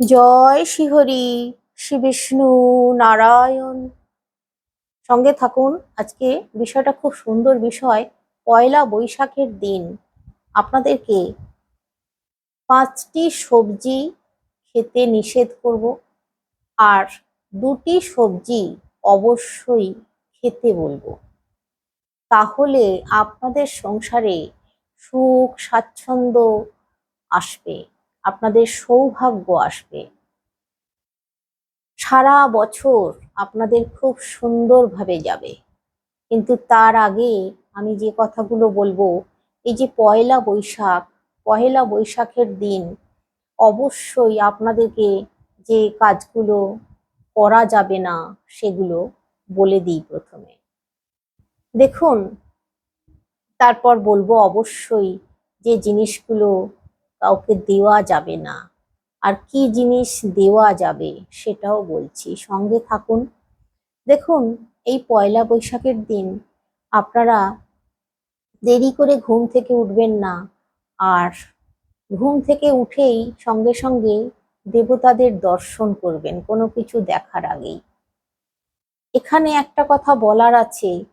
জয় শ্রীহরি শ্রী বিষ্ণু নারায়ণ। সঙ্গে থাকুন, আজকে বিষয়টা খুব সুন্দর বিষয়, পয়লা বৈশাখের দিন। আপনাদেরকে পাঁচটি সবজি খেতে নিষেধ করব, আর দুটি সবজি অবশ্যই খেতে বলব। তাহলে আপনাদের সংসারে সুখ, স্বাচ্ছন্দ্য আসবে। আপনাদের সৌভাগ্য আসবে। সারা বছর আপনাদের খুব সুন্দরভাবে যাবে। কিন্তু তার আগে আমি যে কথাগুলো বলব, এই যে পয়লা বৈশাখ, পয়লা বৈশাখের দিন অবশ্যই আপনাদেরকে যে কাজগুলো করা যাবে না, সেগুলো বলে দিই প্রথমে। দেখুন, তারপর বলব অবশ্যই যে জিনিসগুলো কাউকে দেওয়া যাবে না। আর কি জিনিস দেওয়া যাবে সেটাও বলছি। সঙ্গে থাকুন। দেখুন, এই পয়লা বৈশাখের দিন আপনারা দেরি করে ঘুম থেকে উঠবেন না। আর ঘুম থেকে উঠেই সঙ্গে সঙ্গে দেবতাদের দর্শন করবেন, কোনো কিছু দেখার আগেই। এখানে একটা কথা বলার আছে।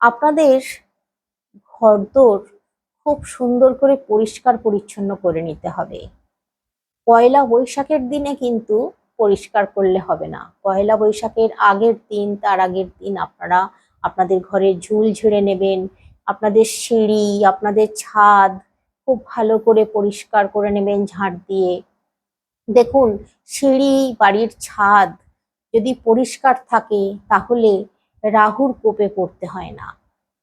আপনাদের ঘরদোর খুব সুন্দর করে পরিষ্কার পরিচ্ছন্ন করে নিতে হবে। পয়লা বৈশাখের দিনে কিন্তু পরিষ্কার করলে হবে না। পয়লা বৈশাখের আগের দিন, তার আগের দিন আপনারা আপনাদের ঘরের ঝুল ঝেড়ে নেবেন, আপনাদের সিঁড়ি, আপনাদের ছাদ খুব ভালো করে পরিষ্কার করে নেবেন ঝাঁট দিয়ে। দেখুন, সিঁড়ি, বাড়ির ছাদ যদি পরিষ্কার থাকে, তাহলে রাহুর কোপে পড়তে হয় না।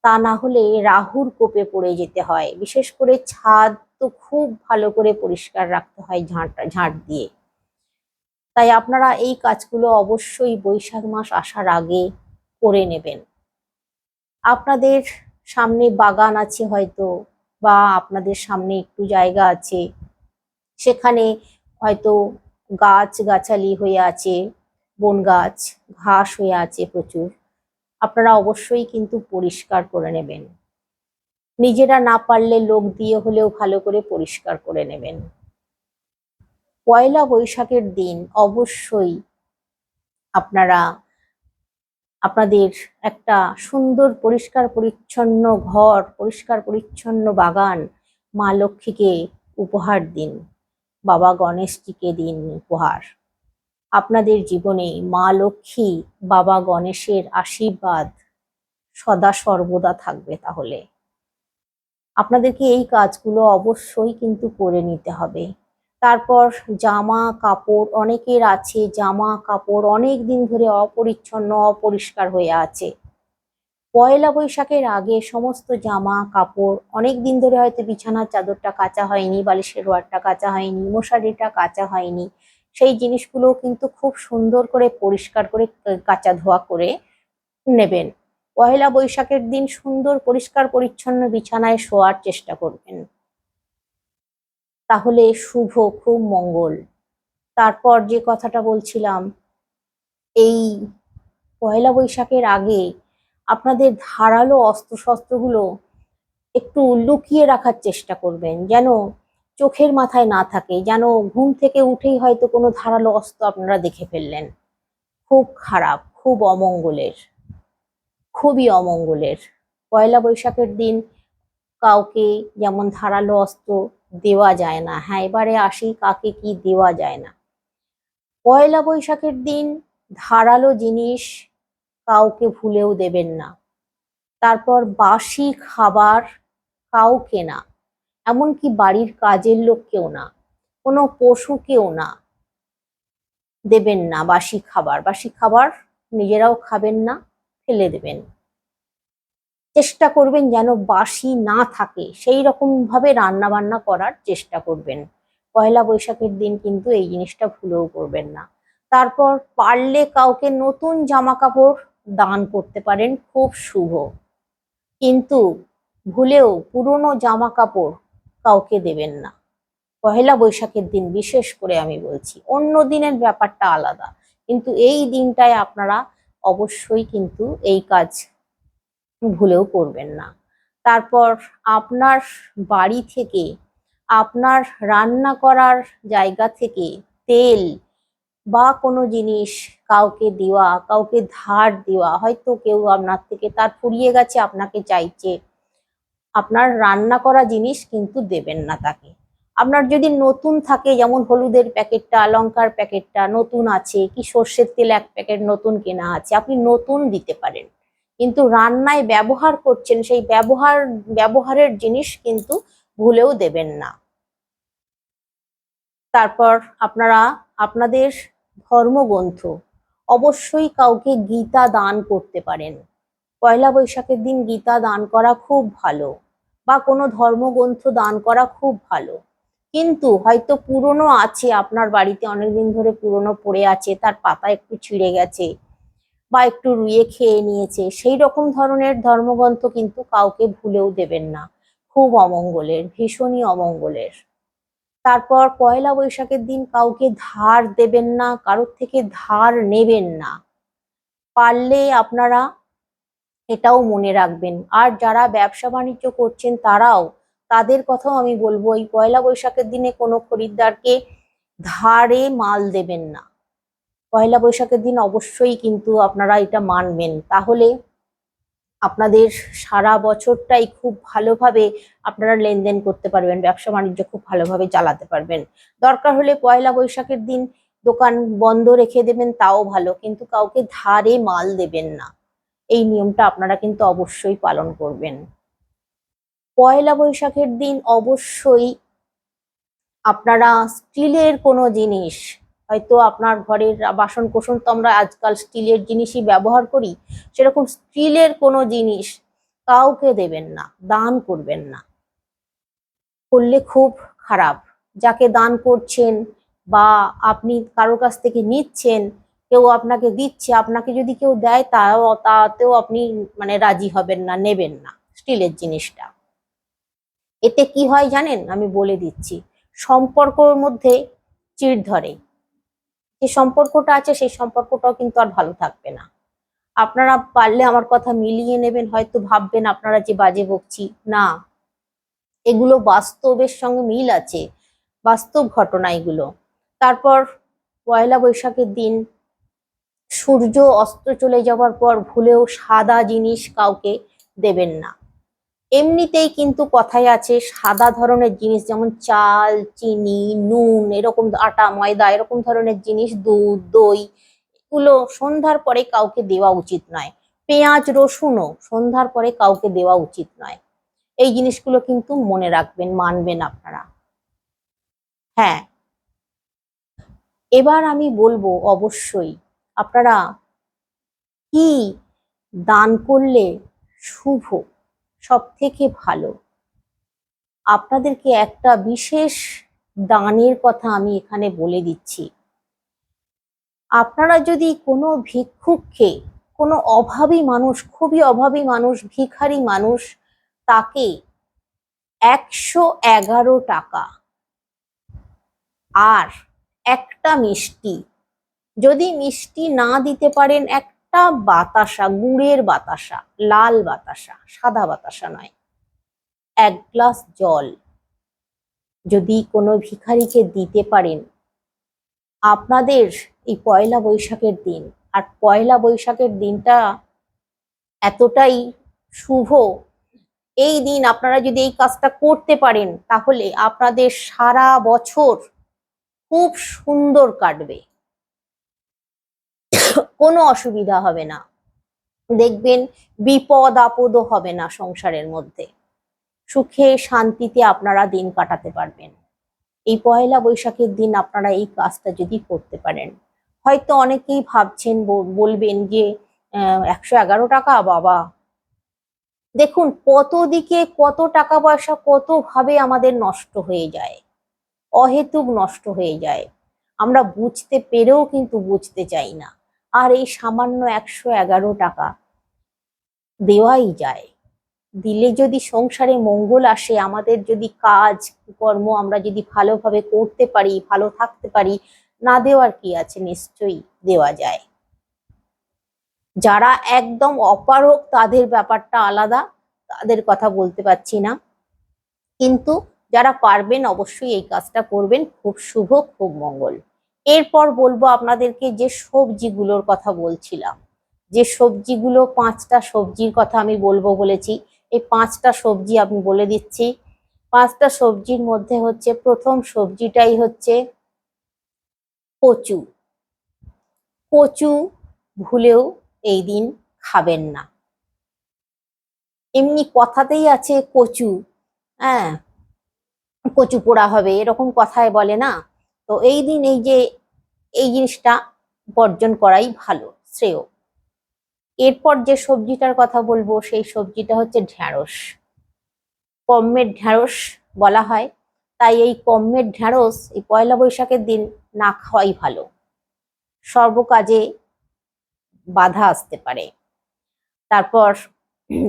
তা না হলে রাহুর কোপে পড়ে যেতে হয়। বিশেষ করে ছাদ তো খুব ভালো করে পরিষ্কার রাখতে হয় ঝাঁট ঝাঁট দিয়ে। তাই আপনারা এই কাজগুলো অবশ্যই বৈশাখ মাস আসার আগে করে নেবেন। আপনাদের সামনে বাগান আছে হয়তো বা আপনাদের সামনে একটু জায়গা আছে। সেখানে হয়তো গাছ গাছালি হয়ে আছে বন গাছ ঘাস হয়ে আছে প্রচুর। আপনারা অবশ্যই কিন্তু পরিষ্কার করে নেবেন। নিজেরা না পারলে লোক দিয়ে হলেও ভালো করে পরিষ্কার করে নেবেন। পয়লা বৈশাখের দিন অবশ্যই আপনারা আপনাদের একটা সুন্দর, পরিষ্কার, পরিচ্ছন্ন ঘর, পরিষ্কার, পরিচ্ছন্ন বাগান মা লক্ষ্মীকে উপহার দিন, বাবা গণেশজিকে দিন উপহার। আপনাদের জীবনে মা লক্ষ্মী, বাবা গণেশের আশীর্বাদ সদা সর্বদা থাকবে তাহলে। আপনাদেরকে এই কাজগুলো অবশ্যই কিন্তু করে নিতে হবে। তারপর জামা কাপড় অনেকের আছে, জামা কাপড় অনেক দিন ধরে অপরিচ্ছন্ন, অপরিষ্কার হয়ে আছে। পয়লা বৈশাখের আগে সমস্ত জামা কাপড় অনেক দিন ধরে হয়তো বিছানার চাদরটা কাচা হয়নি, বালিশের ওয়ারটা কাচা হয়নি, মশারিটা কাচা হয়নি সেই জিনিসগুলো কিন্তু খুব সুন্দর করে পরিষ্কার করে কাচা ধোয়া করে নেবেন। পয়লা বৈশাখের দিন সুন্দর পরিষ্কার পরিচ্ছন্ন বিছানায় শোয়ার চেষ্টা করবেন। তাহলে শুভ, খুব মঙ্গল। তারপর যে কথাটা বলছিলাম, এই পয়লা বৈশাখের আগে আপনাদের ধারালো অস্ত্রশস্ত্রগুলো একটু লুকিয়ে রাখার চেষ্টা করবেন, যেন চোখের মাথায় না থাকে, যেন ঘুম থেকে উঠেই হয়তো কোনো ধারালো অস্ত্র আপনারা দেখে ফেললেন। খুব খারাপ, খুব অমঙ্গলের, খুবই অমঙ্গলের। পয়লা বৈশাখের দিন কাউকে যেমন ধারালো অস্ত্র দেওয়া যায় না হ্যাঁ এবারে আসি কাকে কি দেওয়া যায় না। পয়লা বৈশাখের দিন ধারালো জিনিস কাউকে ভুলেও দেবেন না। তারপর বাসি খাবার কাউকে না। এমনকি বাড়ির কাজের লোককেও না, কোনো পশুকেও না দেবেন না বাসি খাবার। বাসি খাবার নিজেরাও খাবেন না, ফেলে দেবেন। চেষ্টা করবেন যেন বাসি না থাকে। সেই রকম ভাবে রান্না বান্না করার চেষ্টা করবেন। পয়লা বৈশাখের দিন কিন্তু এই জিনিসটা ভুলেও করবেন না। তারপর পারলে কাউকে নতুন জামা কাপড় দান করতে পারেন, খুব শুভ। কিন্তু ভুলেও পুরনো জামা কাপড় কাউকে দেবেন না। পহেলা বৈশাখের দিন বিশেষ করে আমি বলছি, অন্য দিনের ব্যাপারটা আলাদা। কিন্তু এই দিনটায় আপনারা অবশ্যই কিন্তু এই কাজ ভুলেও করবেন না। তারপর আপনার বাড়ি থেকে, আপনার রান্না করার জায়গা থেকে তেল বা কোনো জিনিস কাউকে দেওয়া, কাউকে ধার দেওয়া, হয়তো কেউ আপনার থেকে তার ফুরিয়ে গেছে, আপনাকে চাইছে আপনার রান্না করা জিনিস কিন্তু দেবেন না তাকে। আপনার যদি নতুন থাকে, যেমন হলুদের প্যাকেটটা, লঙ্কার প্যাকেটটা নতুন আছে, কি সর্ষের তেল এক প্যাকেট নতুন কেনা আছে, আপনি নতুন দিতে পারেন। কিন্তু রান্নায় ব্যবহার করছেন, সেই ব্যবহার, ব্যবহারের জিনিস কিন্তু ভুলেও দেবেন না। তারপর আপনারা, আপনাদের ধর্মগ্রন্থ, অবশ্যই কাউকে গীতা দান করতে পারেন। পয়লা বৈশাখের দিন গীতা দান করা খুব ভালো বা কোনো ধর্মগ্রন্থ দান করা খুব ভালো। কিন্তু হয়তো পুরনো আছে, আপনার বাড়িতে অনেকদিন ধরে পুরনো পড়ে আছে, তার পাতা একটু ছিঁড়ে গেছে বা একটু রুয়ে খেয়ে নিয়েছে, সেই রকম ধরনের ধর্মগ্রন্থ কিন্তু কাউকে ভুলেও দেবেন না। খুব অমঙ্গলের, ভীষণই অমঙ্গলের। তারপর পয়লা বৈশাখের দিন কাউকে ধার দেবেন না, কারোর থেকে ধার নেবেন না। পারলে আপনারা এটাও মনে রাখবেন। আর যারা ব্যবসা বাণিজ্য করছেন তারাও, তাদের কথাও আমি বলব, এই পয়লা বৈশাখের দিনে কোনো খরিদ্দারকে ধারে মাল দেবেন না। পয়লা বৈশাখের দিন অবশ্যই কিন্তু আপনারা এটা মানবেন। তাহলে আপনাদের সারা বছরটাই খুব ভালোভাবে আপনারা লেনদেন করতে পারবেন, ব্যবসা বাণিজ্য খুব ভালোভাবে চালাতে পারবেন। দরকার হলে পয়লা বৈশাখের দিন দোকান বন্ধ রেখে দেবেন, তাও ভালো। কিন্তু কাউকে ধারে মাল দেবেন না। এই নিয়মটা আপনারা কিন্তু অবশ্যই পালন করবেন। পয়লা বৈশাখের দিন অবশ্যই আপনারা স্টিলের কোনো জিনিস, হয়তো আপনার ঘরের বাসন কোসন তো আমরা আজকাল স্টিলের জিনিসই ব্যবহার করি, সেরকম স্টিলের কোনো জিনিস কাউকে দেবেন না, দান করবেন না। করলে খুব খারাপ। যাকে দান করছেন বা আপনি কারোর কাছ থেকে নিচ্ছেন কেউ আপনাকে দিচ্ছে, আপনাকে যদি কেউ দেয় তাও, তাতেও আপনি মানে রাজি হবেন না, নেবেন না স্টিলের জিনিসটা। এতে কি হয় জানেন? আমি বলে দিচ্ছি, সম্পর্কর মধ্যে চিড় ধরে। যে সম্পর্কটা আছে, সেই সম্পর্কটাও কিন্তু আর ভালো থাকবে না। আপনারা পারলে আমার কথা মিলিয়ে নেবেন, হয়তো ভাববেন আপনারা যে বাজে বকছি। না, এগুলো বাস্তবের সঙ্গে মিল আছে, বাস্তব ঘটনা এগুলো। তারপর পয়লা বৈশাখের দিন সূর্য অস্ত চলে যাওয়ার পর ভুলেও সাদা জিনিস কাউকে দেবেন না। এমনিতেই কিন্তু কথায় আছে, সাদা ধরনের জিনিস যেমন চাল, চিনি, নুন, এরকম আটা, ময়দা, এরকম ধরনের জিনিস, দুধ, দই, এগুলো সন্ধ্যার পরে কাউকে দেওয়া উচিত নয়। পেঁয়াজ, রসুনও সন্ধ্যার পরে কাউকে দেওয়া উচিত নয়। এই জিনিসগুলো কিন্তু মনে রাখবেন, মানবেন আপনারা। হ্যাঁ। এবার আমি বলব অবশ্যই আপনারা কি দান করলে শুভ সব থেকে ভালো? আপনাদেরকে একটা বিশেষ দানের কথা আমি এখানে বলে দিচ্ছি। আপনারা যদি কোনো ভিক্ষুককে, কোনো অভাবী মানুষ, খুবই অভাবী মানুষ, ভিখারি মানুষ, তাকে একশো এগারো টাকা আর একটা মিষ্টি যদি মিষ্টি না দিতে পারেন, একটা বাতাসা, গুড়ের বাতাসা, লাল বাতাসা, সাদা বাতাসা নয়, এক গ্লাস জল। যদি কোনো ভিখারিকে দিতে পারেন, আপনাদের এই পয়লা বৈশাখের দিন, আর পয়লা বৈশাখের দিনটা এতটাই শুভ, এই দিন আপনারা যদি এই কাজটা করতে পারেন, তাহলে আপনাদের সারা বছর খুব সুন্দর কাটবে। কোনো অসুবিধা হবে না। দেখবেন বিপদ, আপদও হবে না সংসারের মধ্যে। সুখে, শান্তিতে আপনারা দিন কাটাতে পারবেন। এই পয়লা বৈশাখের দিন আপনারা এই কাজটা যদি করতে পারেন, হয়তো অনেকেই ভাবছেন বলবেন যে একশো এগারো টাকা, বাবা। দেখুন, কত দিকে কত টাকা পয়সা কত ভাবে আমাদের নষ্ট হয়ে যায়, অহেতুক নষ্ট হয়ে যায়। আমরা বুঝতে পেরেও কিন্তু বুঝতে চাই না। আর এই সামান্য একশো এগারো টাকা দেওয়াই যায়। দিলে যদি সংসারে মঙ্গল আসে, আমাদের যদি কাজ, কর্ম আমরা যদি ভালোভাবে করতে পারি, ভালো থাকতে পারি, না দেওয়ার কি আছে? নিশ্চয়ই দেওয়া যায়। যারা একদম অপারক তাদের ব্যাপারটা আলাদা, তাদের কথা বলতে পারছি না। কিন্তু যারা পারবেন, অবশ্যই এই কাজটা করবেন। খুব শুভ, খুব মঙ্গল। এরপর বলব আপনাদেরকে যে সবজিগুলোর কথা বলছিলাম। যে সবজিগুলো, পাঁচটা সবজির কথা আমি বলব বলেছি। এই পাঁচটা সবজি আমি বলে দিচ্ছি। পাঁচটা সবজির মধ্যে হচ্ছে, প্রথম সবজিটাই হচ্ছে কচু। কচু ভুলেও এই দিন খাবেন না। এমনি কথাতেই আছে কচু। হ্যাঁ কচু পোড়া হবে, এরকম কথায় বলে না। তো এই দিন এই যে এই জিনিসটা বর্জন করাই ভালো, শ্রেয়। এরপর যে সবজিটার কথা বলব, সেই সবজিটা হচ্ছে ঢ্যাঁড়স। কম্মের ঢ্যাঁড়স বলা হয়, তাই এই কম্মের ঢ্যাঁড়স এই পয়লা বৈশাখের দিন না খাওয়াই ভালো। সর্বকাজে বাধা আসতে পারে। তারপর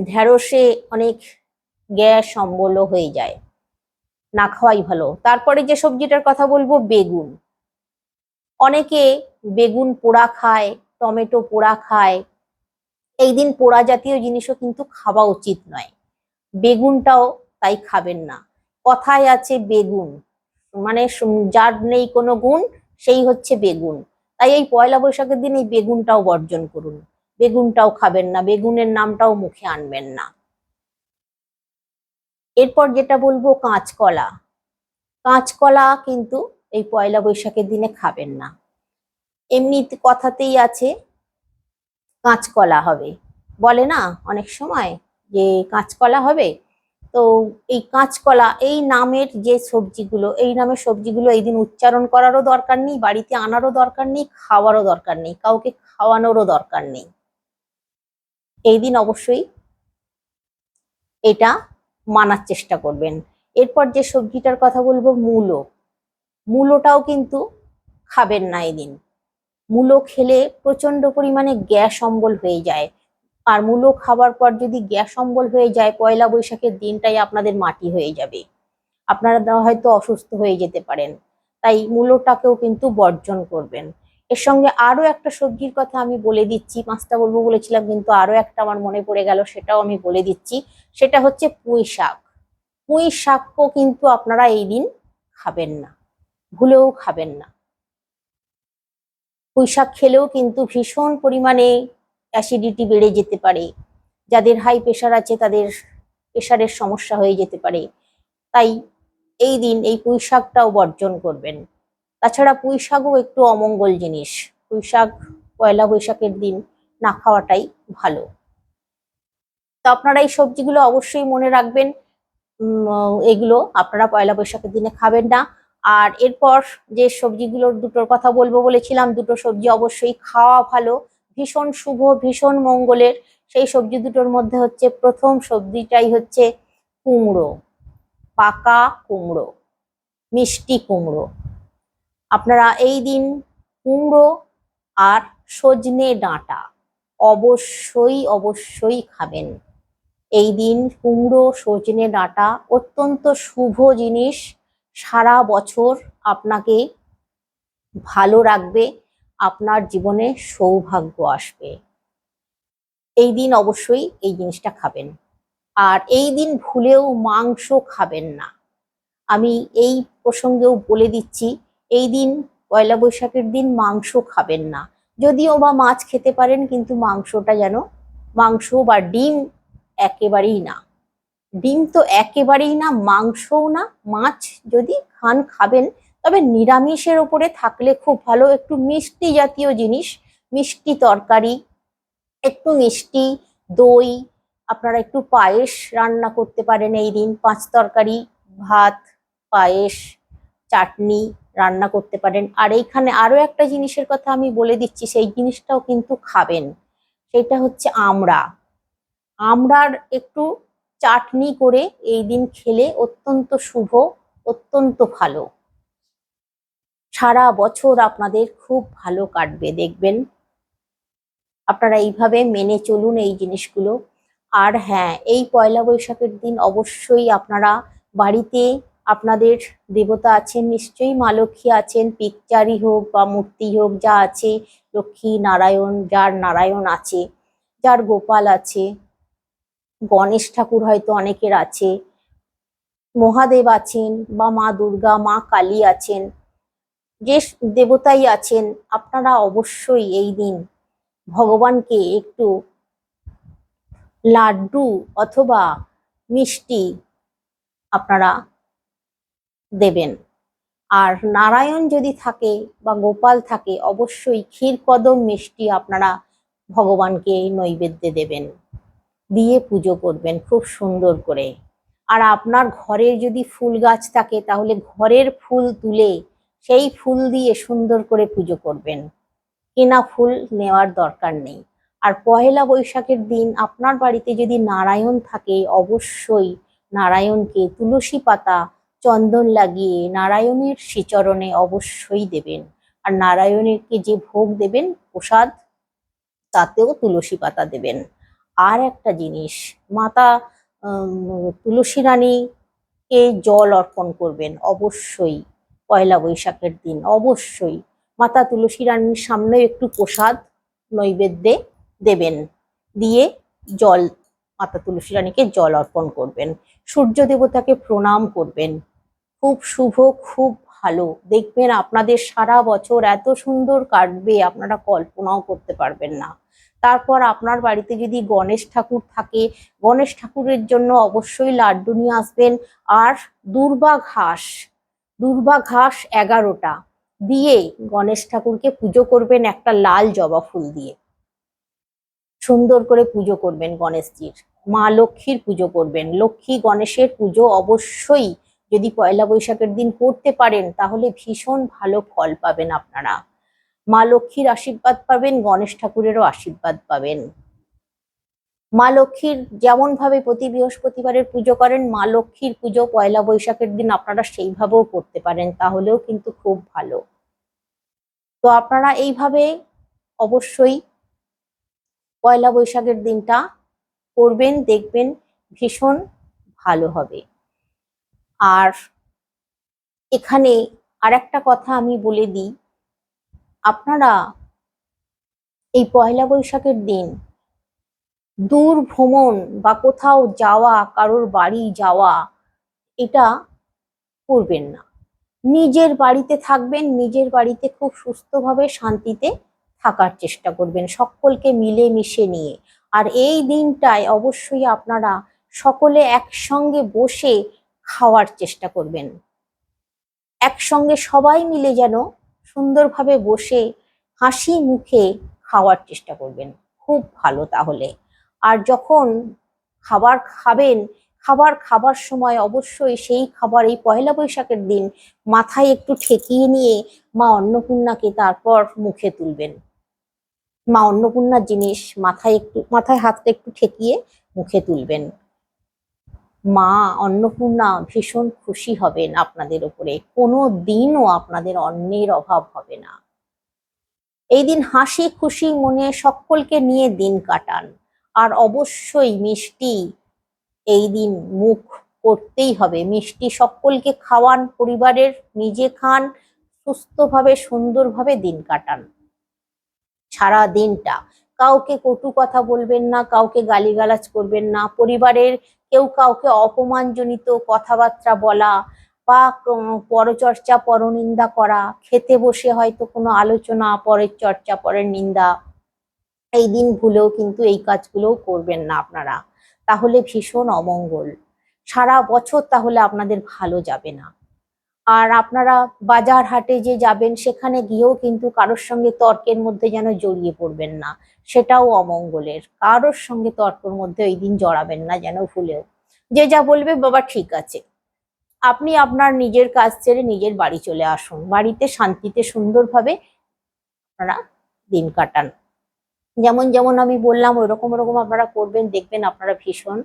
ঢ্যাঁড়সে অনেক গ্যাস অম্বলও হয়ে যায়, না খাওয়াই ভালো। তারপরে যে সবজিটার কথা বলব, বেগুন। অনেকে বেগুন পোড়া খায়, টমেটো পোড়া খায়। এই দিন পোড়া জাতীয় জিনিসও কিন্তু খাওয়া উচিত নয়। বেগুনটাও তাই খাবেন না। কথায় আছে বেগুন। মানে যার নেই কোনো গুণ, সেই হচ্ছে বেগুন। তাই এই পয়লা বৈশাখের দিন এই বেগুনটাও বর্জন করুন। বেগুনটাও খাবেন না, বেগুনের নামটাও মুখে আনবেন না। এরপর যেটা বলব, কাঁচকলা। কাঁচকলা কিন্তু এই পয়লা বৈশাখের দিনে খাবেন না। এমনি কথাতেই আছে, কাঁচকলা হবে। বলে না অনেক সময় যে কাঁচকলা হবে? তো এই কাঁচকলা, এই নামের যে সবজিগুলো, এই নামের সবজিগুলো এই দিন উচ্চারণ করারও দরকার নেই, বাড়িতে আনারও দরকার নেই, খাওয়ারও দরকার নেই, কাউকে খাওয়ানোরও দরকার নেই। এই দিন অবশ্যই এটা মানার চেষ্টা করবেন। এরপর যে সবজিটার কথা বলব, মূলো। মূলোটাও কিন্তু খাবেন না এদিন। মূলো খেলে প্রচণ্ড পরিমাণে গ্যাস অম্বল হয়ে যায়। আর মূলো খাবার পর যদি গ্যাস অম্বল হয়ে যায়, পয়লা বৈশাখের দিনটাই আপনাদের মাটি হয়ে যাবে। আপনারা হয়তো অসুস্থ হয়ে যেতে পারেন। তাই মূলোটাকেও কিন্তু বর্জন করবেন। এর সঙ্গে আরও একটা সবজির কথা আমি বলে দিচ্ছি, পাঁচটা বলব বলেছিলাম, কিন্তু আরও একটা আমার মনে পড়ে গেল, সেটাও আমি বলে দিচ্ছি। সেটা হচ্ছে পুঁই শাক। পুঁই শাকও কিন্তু আপনারা এই দিন খাবেন না। ভুলেও খাবেন না। পুঁইশাক খেলেও কিন্তু ভীষণ পরিমাণে অ্যাসিডিটি বেড়ে যেতে পারে। যাদের হাই প্রেশার আছে তাদের প্রেশারের সমস্যা হয়ে যেতে পারে। তাই এই দিন এই পুঁইশাকটাও বর্জন করবেন। তাছাড়া পুঁইশাকও একটু অমঙ্গল জিনিস। পুঁইশাক, পয়লা বৈশাখের দিন না খাওয়াটাই ভালো। তো আপনারা এই সবজিগুলো অবশ্যই মনে রাখবেন। এগুলো আপনারা পয়লা বৈশাখের দিনে খাবেন না। আর এরপর যে সবজিগুলোর দুটোর কথা বলব বলেছিলাম, দুটো সবজি অবশ্যই খাওয়া ভালো, ভীষণ শুভ, ভীষণ মঙ্গলের। সেই সবজি দুটোর মধ্যে হচ্ছে প্রথম সবজিটাই হচ্ছে কুমড়ো, পাকা কুমড়ো, মিষ্টি কুমড়ো। আপনারা এই দিন কুমড়ো আর সজনে ডাঁটা অবশ্যই অবশ্যই খাবেন। এই দিন কুমড়ো, সজনে ডাঁটা অত্যন্ত শুভ জিনিস। সারা বছর আপনাকে ভালো রাখবে, আপনার জীবনে সৌভাগ্য আসবে। এই দিন অবশ্যই এই জিনিসটা খাবেন। আর এই দিন ভুলেও মাংস খাবেন না। আমি এই প্রসঙ্গেও বলে দিচ্ছি, এই দিন পয়লা বৈশাখের দিন মাংস খাবেন না। যদিও বা মাছ খেতে পারেন, কিন্তু মাংসটা যেন মাংস বা ডিম একেবারেই না। ডিম তো একেবারেই না, মাংসও না, মাছ যদি খান খাবেন, তবে নিরামিষের ওপরে থাকলে খুব ভালো। একটু মিষ্টি জাতীয় জিনিস, মিষ্টি তরকারি, একটু মিষ্টি দই, আপনারা একটু পায়েস রান্না করতে পারেন এই দিন। পাঁচ তরকারি, ভাত, পায়েস, চাটনি রান্না করতে পারেন। আর এইখানে আরও একটা জিনিসের কথা আমি বলে দিচ্ছি, সেই জিনিসটাও কিন্তু খাবেন। সেটা হচ্ছে আমড়া। আমড়ার একটু চাটনি করে এই দিন খেলে অত্যন্ত শুভ, অত্যন্ত ভালো। সারা বছর আপনাদের খুব ভালো কাটবে, দেখবেন। আপনারা এইভাবে মেনে চলুন এই জিনিসগুলো। আর হ্যাঁ এই পয়লা বৈশাখের দিন অবশ্যই আপনারা বাড়িতে আপনাদের দেবতা আছেন, নিশ্চয়ই মা লক্ষ্মী আছেন, পিকচারই হোক বা মূর্তি হোক, যা আছে, লক্ষ্মী নারায়ণ, যার নারায়ণ আছে, যার গোপাল আছে গণেশ ঠাকুর হয়তো অনেকের আছে। মহাদেব আছেন বা মা দুর্গা, মা কালী আছেন যে দেবতাই আছেন, আপনারা অবশ্যই এই দিন ভগবানকে একটু লাড্ডু অথবা মিষ্টি আপনারা দেবেন। আর নারায়ণ যদি থাকে বা গোপাল থাকে, অবশ্যই ক্ষীর কদম মিষ্টি আপনারা ভগবানকে নৈবেদ্যে দেবেন। দিয়ে পুজো করবেন খুব সুন্দর করে। আর আপনার ঘরে যদি ফুল গাছ থাকে, তাহলে ঘরের ফুল তুলে সেই ফুল দিয়ে সুন্দর করে পুজো করবেন। কেনা ফুল নেওয়ার দরকার নেই। আর পহেলা বৈশাখের দিন আপনার বাড়িতে যদি নারায়ণ থাকে, অবশ্যই নারায়ণকে তুলসী পাতা, চন্দন লাগিয়ে নারায়ণের শ্রীচরণে অবশ্যই দেবেন। আর নারায়ণেরকে যে ভোগ দেবেন, প্রসাদ, তাতেও তুলসী পাতা দেবেন। আর একটা জিনিস, মাতা তুলসী রানীকে জল অর্পণ করবেন অবশ্যই, পয়লা বৈশাখের দিন অবশ্যই। মাতা তুলসী রানীর সামনে একটু প্রসাদ নৈবেদ্যে দেবেন, দিয়ে জল, মাতা তুলসী রানীকে জল অর্পণ করবেন। সূর্য দেবতাকে প্রণাম করবেন। খুব শুভ, খুব ভালো। দেখবেন আপনাদের সারা বছর এত সুন্দর কাটবে, আপনারা কল্পনাও করতে পারবেন না। তারপর আপনার বাড়িতে যদি গণেশ ঠাকুর থাকে, গণেশ ঠাকুরের জন্য অবশ্যই লাড্ডু নিয়ে আসবেন। আর দুর্বা ঘাস দুর্বা ঘাস এগারোটা দিয়ে গণেশ ঠাকুরকে পুজো করবেন একটা লাল জবা ফুল দিয়ে। সুন্দর করে পুজো করবেন গণেশজির। মা লক্ষ্মীর পুজো করবেন। লক্ষ্মী গণেশের পুজো অবশ্যই যদি পয়লা বৈশাখের দিন করতে পারেন, তাহলে ভীষণ ভালো ফল পাবেন আপনারা। মা লক্ষ্মীর আশীর্বাদ পাবেন, গণেশ ঠাকুরেরও আশীর্বাদ পাবেন। মা লক্ষ্মীর যেমন ভাবে প্রতি বৃহস্পতিবারের পুজো করেন, মা লক্ষ্মীর পুজো পয়লা বৈশাখের দিন আপনারা সেইভাবেও করতে পারেন, তাহলেও কিন্তু খুব ভালো। তো আপনারা এইভাবে অবশ্যই পয়লা বৈশাখের দিনটা করবেন, দেখবেন, ভীষণ ভালো হবে। আর এখানে আর একটা কথা আমি বলে দিই আপনারা এই পয়লা বৈশাখের দিন দূর ভ্রমণ বা কোথাও যাওয়া, কারোর বাড়ি যাওয়া, এটা করবেন না। নিজের বাড়িতে থাকবেন, নিজের বাড়িতে খুব সুস্থভাবে শান্তিতে থাকার চেষ্টা করবেন, সকলকে মিলে মিশে নিয়ে। আর এই দিনটায় অবশ্যই আপনারা সকলে একসঙ্গে বসে খাওয়ার চেষ্টা করবেন। একসঙ্গে সবাই মিলে যেন সুন্দরভাবে বসে হাসি মুখে খাওয়ার চেষ্টা করবেন। খুব ভালো তাহলে। আর যখন খাবার খাবেন, খাবার খাবার সময় অবশ্যই সেই খাবার, এই পয়লা বৈশাখের দিন মাথায় একটু ঠেকিয়ে নিয়ে মা অন্নপূর্ণাকে তারপর মুখে তুলবেন। মা অন্নপূর্ণার জিনিস মাথায় একটু, মাথায় হাতটা একটু ঠেকিয়ে মুখে তুলবেন। মা অন্নপূর্ণা ভীষণ খুশি হবেন আপনাদের উপরে। কোনো দিনও আপনাদের অন্নের অভাব হবে না। এই দিন হাসি খুশি মনে সকলকে নিয়ে দিন কাটান। আর অবশ্যই মিষ্টি এই দিন মুখ করতেই হবে। মিষ্টি সকলকে খাওয়ান, পরিবারের নিজে খান, সুস্থভাবে, সুন্দরভাবে দিন কাটান। সারা দিনটা কাউকে কটু কথা বলবেন না, কাউকে গালিগালাজ করবেন না। পরিবারের কেউ কাউকে অপমানজনিত কথাবার্তা বলা বা পরচর্চা, পরনিন্দা করা, খেতে বসে হয়তো কোনো আলোচনা, পরের চর্চা, পরের নিন্দা, এই দিন ভুলেও কিন্তু এই কাজগুলোও করবেন না আপনারা। তাহলে ভীষণ অমঙ্গল। সারা বছর তাহলে আপনাদের ভালো যাবে না। আর আপনারা বাজার হাটে যে যাবেন, সেখানে গিয়েও কিন্তু কারোর সঙ্গে তর্কের মধ্যে যেন জড়িয়ে পড়বেন না। সেটাও অমঙ্গলের। কারোর সঙ্গে তর্কের মধ্যে ওই দিন জড়াবেন না যেন ভুলেও। যে যা বলবে বাবা ঠিক আছে। আপনি আপনার নিজের কাজ ছেড়ে নিজের বাড়ি চলে আসুন। বাড়িতে শান্তিতে সুন্দরভাবে আপনারা দিন কাটান। যেমন যেমন আমি বললাম, ওইরকম ওরকম আপনারা করবেন, দেখবেন আপনারা ভীষণ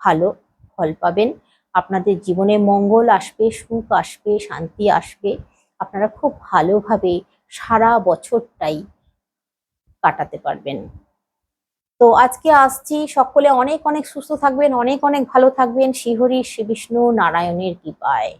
ভালো ফল পাবেন। আপনাদের জীবনে মঙ্গল আসবে, সুখ আসবে, শান্তি আসবে। আপনারা খুব ভালোভাবে সারা বছরটাই কাটাতে পারবেন। তো আজকে আসছি। সকলে অনেক অনেক সুস্থ থাকবেন, অনেক অনেক ভালো থাকবেন। শ্রীহরি শ্রী বিষ্ণু নারায়ণের কৃপায়।